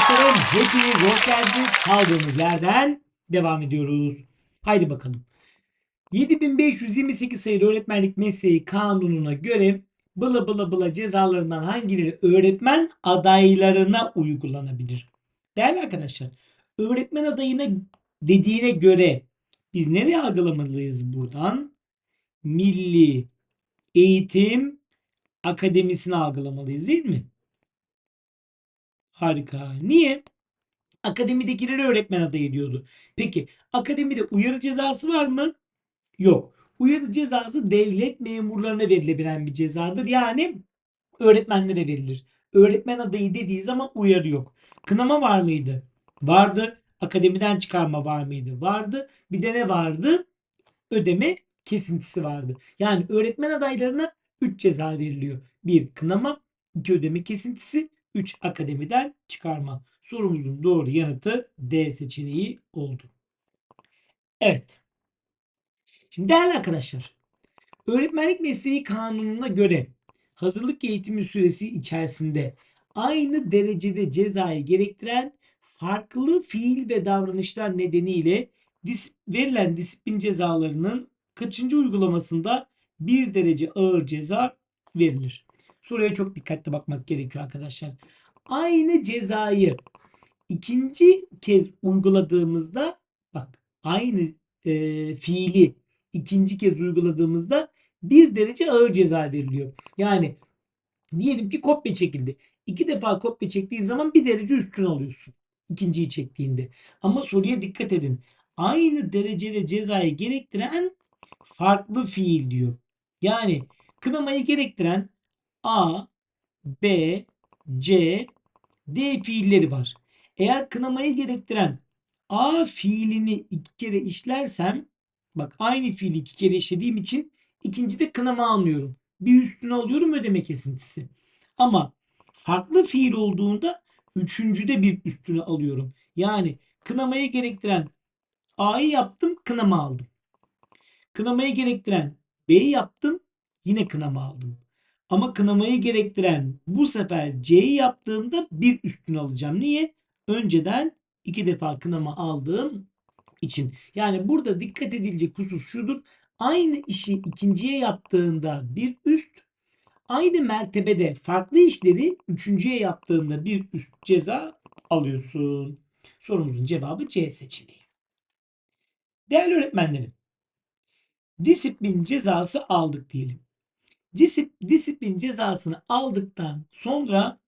arkadaşlarım. Hepiniz hoş geldiniz. Kaldığımız yerden devam ediyoruz. Haydi bakalım. 7528 sayılı öğretmenlik mesleği kanununa göre bıla bıla bıla cezalarından hangileri öğretmen adaylarına uygulanabilir? Değerli arkadaşlar, öğretmen adayına dediğine göre biz nereye algılamalıyız buradan? Milli Eğitim Akademisi'ni algılamalıyız değil mi? Harika. Niye? Akademidekileri öğretmen adayı diyordu. Peki akademide uyarı cezası var mı? Yok. Uyarı cezası devlet memurlarına verilebilen bir cezadır. Yani öğretmenlere verilir. Öğretmen adayı dediği zaman uyarı yok. Kınama var mıydı? Vardı. Akademiden çıkarma var mıydı? Vardı. Bir de ne vardı? Ödeme kesintisi vardı. Yani öğretmen adaylarına 3 ceza veriliyor. 1 kınama, 2 ödeme kesintisi, 3 akademiden çıkarma. Sorumuzun doğru yanıtı D seçeneği oldu. Evet. Şimdi değerli arkadaşlar, öğretmenlik mesleği kanununa göre hazırlık eğitimi süresi içerisinde aynı derecede cezayı gerektiren farklı fiil ve davranışlar nedeniyle dis- verilen disiplin cezalarının kaçıncı uygulamasında bir derece ağır ceza verilir? Soruya çok dikkatli bakmak gerekiyor arkadaşlar. Aynı cezayı ikinci kez uyguladığımızda bak aynı e, fiili ikinci kez uyguladığımızda bir derece ağır ceza veriliyor. Yani diyelim ki kopya çekildi. İki defa kopya çektiğin zaman bir derece üstüne alıyorsun. İkinciyi çektiğinde. Ama soruya dikkat edin. Aynı derecede cezayı gerektiren farklı fiil diyor. Yani kınamayı gerektiren A, B, C, D fiilleri var. Eğer kınamayı gerektiren A fiilini iki kere işlersem bak aynı fiili iki kere işlediğim için ikincide kınama almıyorum. Bir üstüne alıyorum ödeme kesintisi. Ama farklı fiil olduğunda üçüncüde bir üstüne alıyorum. Yani kınamayı gerektiren A'yı yaptım kınama aldım. Kınamayı gerektiren B'yi yaptım yine kınama aldım. Ama kınamayı gerektiren bu sefer C'yi yaptığımda bir üstüne alacağım. Niye? Önceden iki defa kınama aldığım için. Yani burada dikkat edilecek husus şudur. Aynı işi ikinciye yaptığında bir üst, aynı mertebede farklı işleri üçüncüye yaptığında bir üst ceza alıyorsun. Sorumuzun cevabı C seçeneği. Değerli öğretmenlerim, disiplin cezası aldık diyelim. Disip, disiplin cezasını aldıktan sonra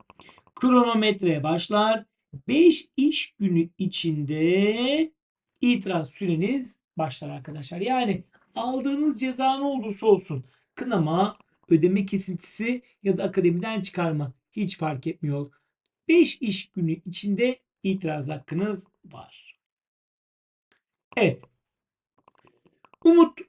kronometre başlar. 5 iş günü içinde itiraz süreniz başlar arkadaşlar. Yani aldığınız ceza ne olursa olsun kınama, ödeme kesintisi ya da akademiden çıkarma hiç fark etmiyor. 5 iş günü içinde itiraz hakkınız var. Evet. Umut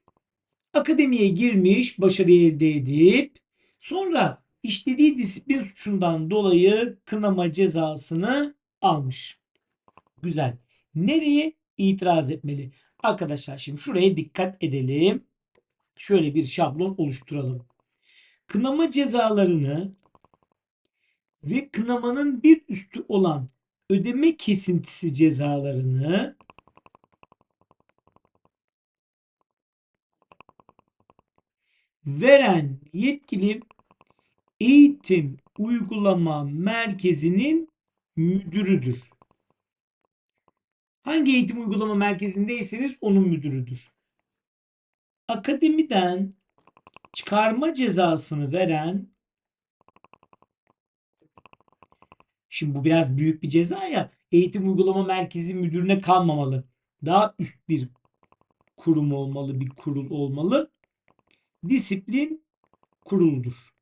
akademiye girmiş, başarı elde edip sonra işlediği disiplin suçundan dolayı kınama cezasını almış. Güzel. Nereye itiraz etmeli? Arkadaşlar şimdi şuraya dikkat edelim. Şöyle bir şablon oluşturalım. Kınama cezalarını ve kınamanın bir üstü olan ödeme kesintisi cezalarını veren yetkili eğitim uygulama merkezinin müdürüdür. Hangi eğitim uygulama merkezindeyseniz onun müdürüdür. Akademiden çıkarma cezasını veren Şimdi bu biraz büyük bir ceza ya. Eğitim uygulama merkezi müdürüne kalmamalı. Daha üst bir kurum olmalı, bir kurul olmalı. Disiplin kuruludur.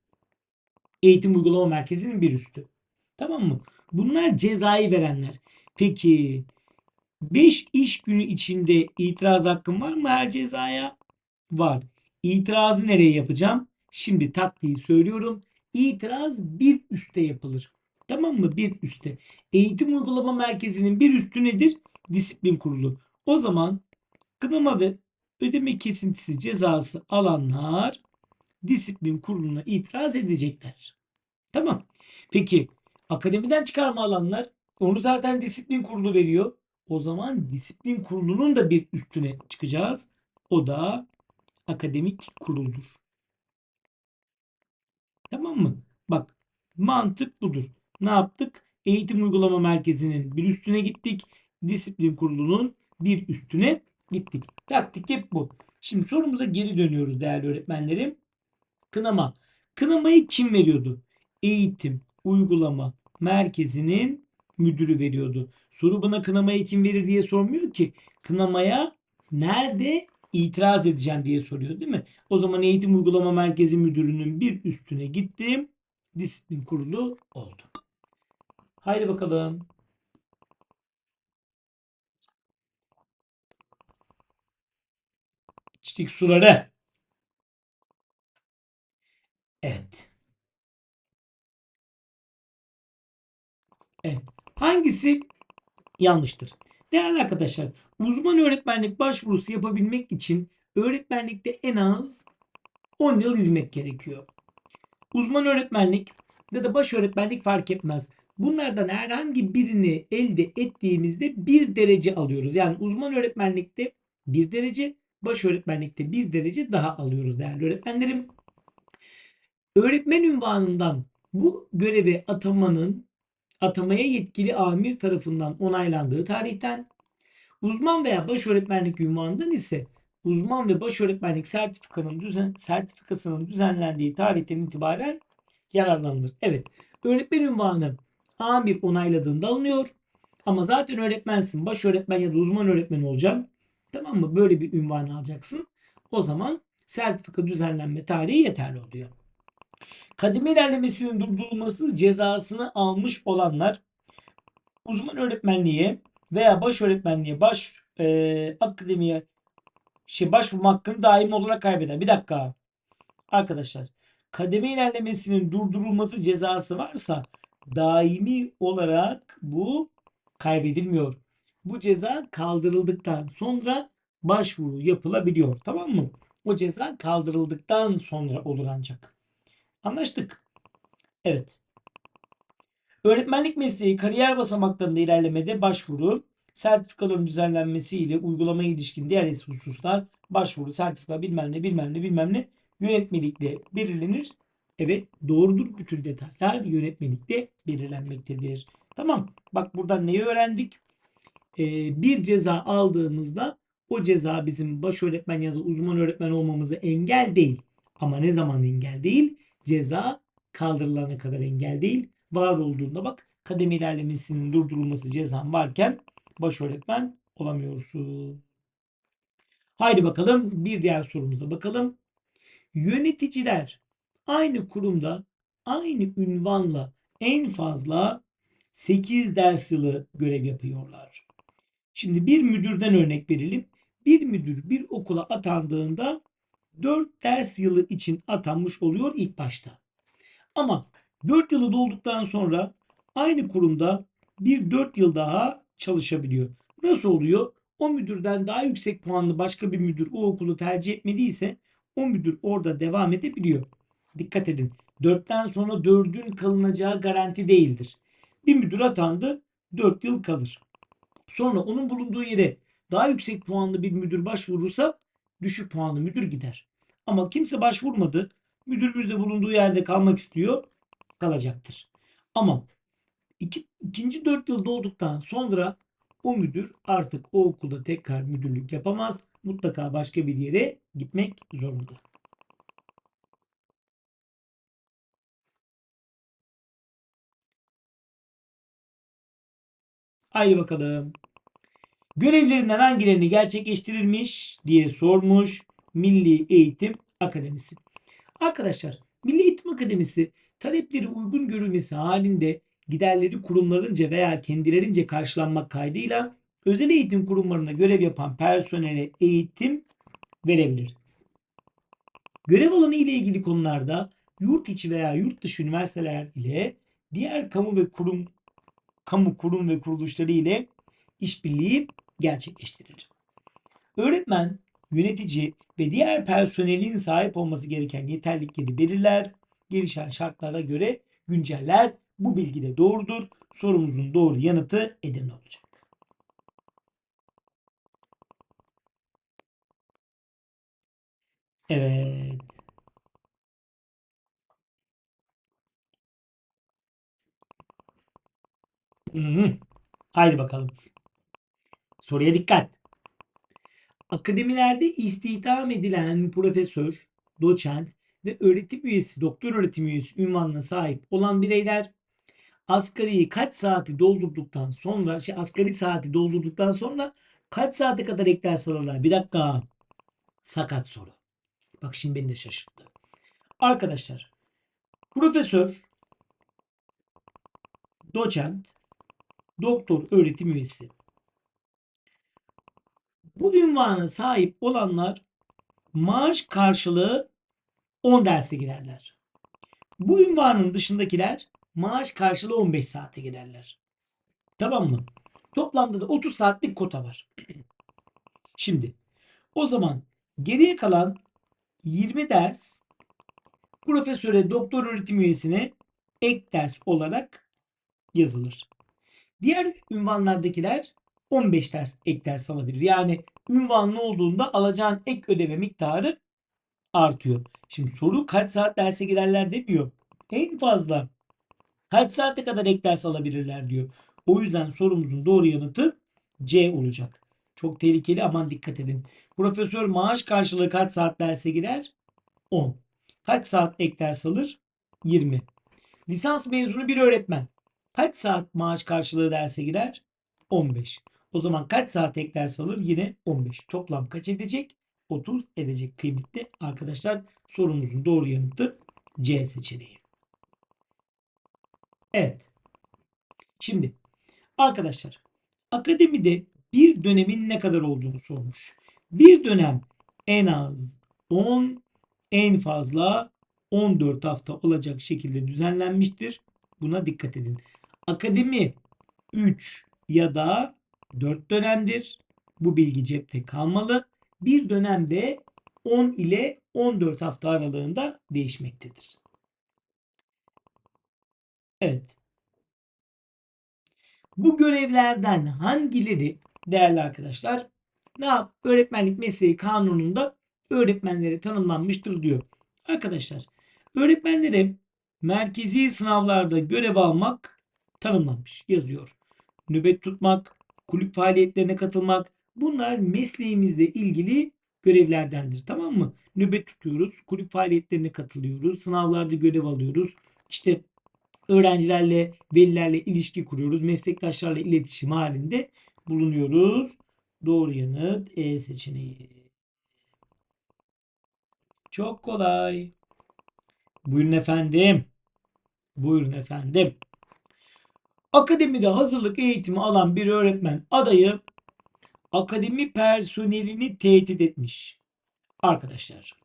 Eğitim uygulama merkezinin bir üstü. Tamam mı? Bunlar cezayı verenler. Peki 5 iş günü içinde itiraz hakkım var mı her cezaya? Var. İtirazı nereye yapacağım? Şimdi taktiği söylüyorum. İtiraz bir üste yapılır. Tamam mı? Bir üste. Eğitim uygulama merkezinin bir üstü nedir? Disiplin kurulu. O zaman kınama ve ödeme kesintisi cezası alanlar disiplin kuruluna itiraz edecekler. Tamam. Peki akademiden çıkarma alanlar Onu zaten disiplin kurulu veriyor. O zaman disiplin kurulunun da bir üstüne çıkacağız. O da akademik kuruldur. Tamam mı? Bak mantık budur. Ne yaptık? Eğitim Uygulama Merkezi'nin bir üstüne gittik. Disiplin kurulunun bir üstüne gittik. Taktik hep bu. Şimdi sorumuza geri dönüyoruz değerli öğretmenlerim. Kınama. Kınamayı kim veriyordu? Eğitim Uygulama Merkezi'nin müdürü veriyordu. Soru bana kınamayı kim verir diye sormuyor ki. Kınamaya nerede itiraz edeceğim diye soruyor değil mi? O zaman Eğitim Uygulama Merkezi Müdürü'nün bir üstüne gittim. Disiplin kurulu oldu. Haydi bakalım. İçtik suları. Evet. Evet. Hangisi yanlıştır? Değerli arkadaşlar, uzman öğretmenlik başvurusu yapabilmek için öğretmenlikte en az 10 yıl hizmet gerekiyor. Uzman öğretmenlik ya da baş öğretmenlik fark etmez. Bunlardan herhangi birini elde ettiğimizde bir derece alıyoruz. Yani uzman öğretmenlikte bir derece, baş öğretmenlikte bir derece daha alıyoruz değerli öğretmenlerim. Öğretmen ünvanından bu göreve atamanın atamaya yetkili amir tarafından onaylandığı tarihten uzman veya baş öğretmenlik ünvanından ise uzman ve baş öğretmenlik sertifikanın düzen, sertifikasının düzenlendiği tarihten itibaren yararlanılır. Evet, öğretmen ünvanı amir onayladığında alınıyor. Ama zaten öğretmensin, baş öğretmen ya da uzman öğretmen olacaksın. Tamam mı? Böyle bir ünvan alacaksın. O zaman sertifika düzenlenme tarihi yeterli oluyor. Kademe ilerlemesinin durdurulması cezasını almış olanlar uzman öğretmenliğe veya baş öğretmenliğe baş e, akademiye şey başvurma hakkını daim olarak kaybeder. Bir dakika. Arkadaşlar kademe ilerlemesinin durdurulması cezası varsa daimi olarak bu kaybedilmiyor. Bu ceza kaldırıldıktan sonra başvuru yapılabiliyor. Tamam mı? O ceza kaldırıldıktan sonra olur ancak. Anlaştık. Evet. Öğretmenlik mesleği kariyer basamaklarında ilerlemede başvuru, sertifikaların düzenlenmesi ile uygulamaya ilişkin diğer hususlar başvuru, sertifika bilmem ne bilmem ne bilmem ne yönetmelikle belirlenir. Evet doğrudur bütün detaylar yönetmelikte belirlenmektedir. Tamam bak buradan neyi öğrendik? Ee, bir ceza aldığımızda o ceza bizim baş öğretmen ya da uzman öğretmen olmamıza engel değil. Ama ne zaman engel değil? Ceza kaldırılana kadar engel değil. Var olduğunda bak kademe ilerlemesinin durdurulması cezan varken baş öğretmen olamıyorsun. Haydi bakalım bir diğer sorumuza bakalım. Yöneticiler aynı kurumda aynı ünvanla en fazla 8 ders yılı görev yapıyorlar. Şimdi bir müdürden örnek verelim. Bir müdür bir okula atandığında 4 ders yılı için atanmış oluyor ilk başta. Ama 4 yılı dolduktan sonra aynı kurumda bir 4 yıl daha çalışabiliyor. Nasıl oluyor? O müdürden daha yüksek puanlı başka bir müdür o okulu tercih etmediyse o müdür orada devam edebiliyor. Dikkat edin. 4'ten sonra 4'ün kalınacağı garanti değildir. Bir müdür atandı 4 yıl kalır. Sonra onun bulunduğu yere daha yüksek puanlı bir müdür başvurursa düşük puanlı müdür gider. Ama kimse başvurmadı. Müdürümüz de bulunduğu yerde kalmak istiyor. Kalacaktır. Ama iki, ikinci dört yıl dolduktan sonra o müdür artık o okulda tekrar müdürlük yapamaz. Mutlaka başka bir yere gitmek zorunda. Haydi bakalım. Görevlerinden hangilerini gerçekleştirilmiş diye sormuş Milli Eğitim Akademisi. Arkadaşlar Milli Eğitim Akademisi talepleri uygun görülmesi halinde giderleri kurumlarınca veya kendilerince karşılanmak kaydıyla özel eğitim kurumlarında görev yapan personele eğitim verebilir. Görev alanı ile ilgili konularda yurt içi veya yurt dışı üniversiteler ile diğer kamu ve kurum kamu kurum ve kuruluşları ile işbirliği gerçekleştirilir. Öğretmen, yönetici ve diğer personelin sahip olması gereken yeterlilikleri belirler, gelişen şartlara göre günceller Bu bilgi de doğrudur. Sorumuzun doğru yanıtı Edirne olacak. Evet. Hı hı. Haydi bakalım. Soruya dikkat. Akademilerde istihdam edilen profesör, doçent ve öğretim üyesi, doktor öğretim üyesi ünvanına sahip olan bireyler asgari kaç saati doldurduktan sonra, şey asgari saati doldurduktan sonra kaç saate kadar ek ders alırlar? Bir dakika. Sakat soru. Bak şimdi beni de şaşırttı. Arkadaşlar, profesör, doçent, doktor öğretim üyesi. Bu ünvana sahip olanlar maaş karşılığı 10 derse girerler. Bu ünvanın dışındakiler maaş karşılığı 15 saate girerler. Tamam mı? Toplamda da 30 saatlik kota var. Şimdi o zaman geriye kalan 20 ders profesöre doktor öğretim üyesine ek ders olarak yazılır. Diğer ünvanlardakiler 15 ders ek ders alabilir. Yani ünvanlı olduğunda alacağın ek ödeme miktarı artıyor. Şimdi soru kaç saat derse girerler demiyor. En fazla kaç saate kadar ek ders alabilirler diyor. O yüzden sorumuzun doğru yanıtı C olacak. Çok tehlikeli aman dikkat edin. Profesör maaş karşılığı kaç saat derse girer? 10. Kaç saat ek ders alır? 20. Lisans mezunu bir öğretmen. Kaç saat maaş karşılığı derse girer? 15. O zaman kaç saat ek ders alır? Yine 15. Toplam kaç edecek? 30 edecek kıymetli arkadaşlar. Sorumuzun doğru yanıtı C seçeneği. Evet. Şimdi arkadaşlar akademide bir dönemin ne kadar olduğunu sormuş. Bir dönem en az 10 en fazla 14 hafta olacak şekilde düzenlenmiştir. Buna dikkat edin. Akademi 3 ya da 4 dönemdir. Bu bilgi cepte kalmalı. Bir dönemde 10 ile 14 hafta aralığında değişmektedir. Evet. Bu görevlerden hangileri değerli arkadaşlar ne yap? Öğretmenlik mesleği kanununda öğretmenlere tanımlanmıştır diyor. Arkadaşlar öğretmenlere merkezi sınavlarda görev almak tanımlanmış yazıyor. Nöbet tutmak, kulüp faaliyetlerine katılmak bunlar mesleğimizle ilgili görevlerdendir. Tamam mı? Nöbet tutuyoruz, kulüp faaliyetlerine katılıyoruz, sınavlarda görev alıyoruz. İşte öğrencilerle, velilerle ilişki kuruyoruz. Meslektaşlarla iletişim halinde bulunuyoruz. Doğru yanıt E seçeneği. Çok kolay. Buyurun efendim. Buyurun efendim. Akademide hazırlık eğitimi alan bir öğretmen adayı akademi personelini tehdit etmiş. Arkadaşlar,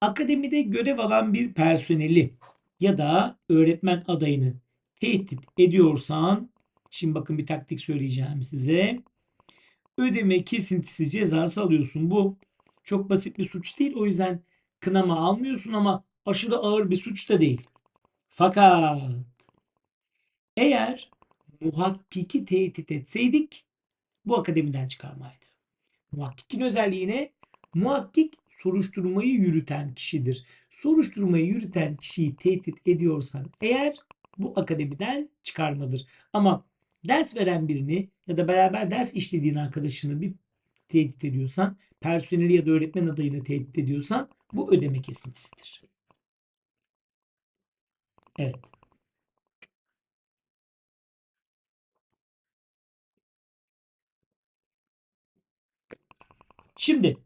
akademide görev alan bir personeli ya da öğretmen adayını tehdit ediyorsan, şimdi bakın bir taktik söyleyeceğim size. Ödeme kesintisi cezası alıyorsun. Bu çok basit bir suç değil. O yüzden kınama almıyorsun ama aşırı ağır bir suç da değil. Fakat eğer muhakkiki tehdit etseydik bu akademiden çıkarmaydı. Muhakkikin özelliği ne? Muhakkik soruşturmayı yürüten kişidir. Soruşturmayı yürüten kişiyi tehdit ediyorsan eğer bu akademiden çıkarmadır. Ama ders veren birini ya da beraber ders işlediğin arkadaşını bir tehdit ediyorsan, personeli ya da öğretmen adayını tehdit ediyorsan bu ödeme kesintisidir. Evet. Şimdi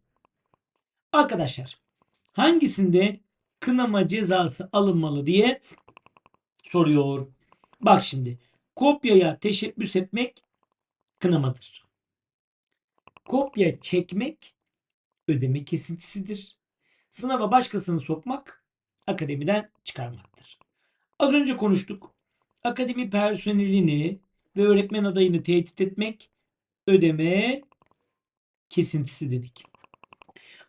arkadaşlar hangisinde kınama cezası alınmalı diye soruyor. Bak şimdi kopyaya teşebbüs etmek kınamadır. Kopya çekmek ödeme kesintisidir. Sınava başkasını sokmak akademiden çıkarmaktır. Az önce konuştuk. Akademi personelini ve öğretmen adayını tehdit etmek ödeme kesintisi dedik.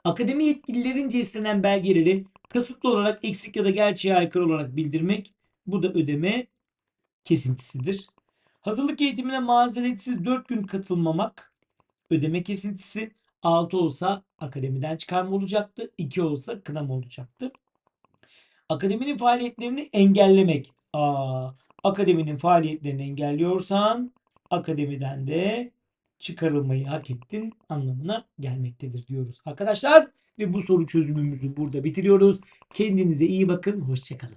Akademi yetkililerince istenen belgeleri kasıtlı olarak eksik ya da gerçeğe aykırı olarak bildirmek bu da ödeme kesintisidir. Hazırlık eğitimine mazeretsiz 4 gün katılmamak ödeme kesintisi. 6 olsa akademiden çıkarma olacaktı. 2 olsa kınama olacaktı. Akademinin faaliyetlerini engellemek. Aa, akademinin faaliyetlerini engelliyorsan akademiden de çıkarılmayı hak ettin anlamına gelmektedir diyoruz arkadaşlar. Ve bu soru çözümümüzü burada bitiriyoruz. Kendinize iyi bakın. Hoşçakalın.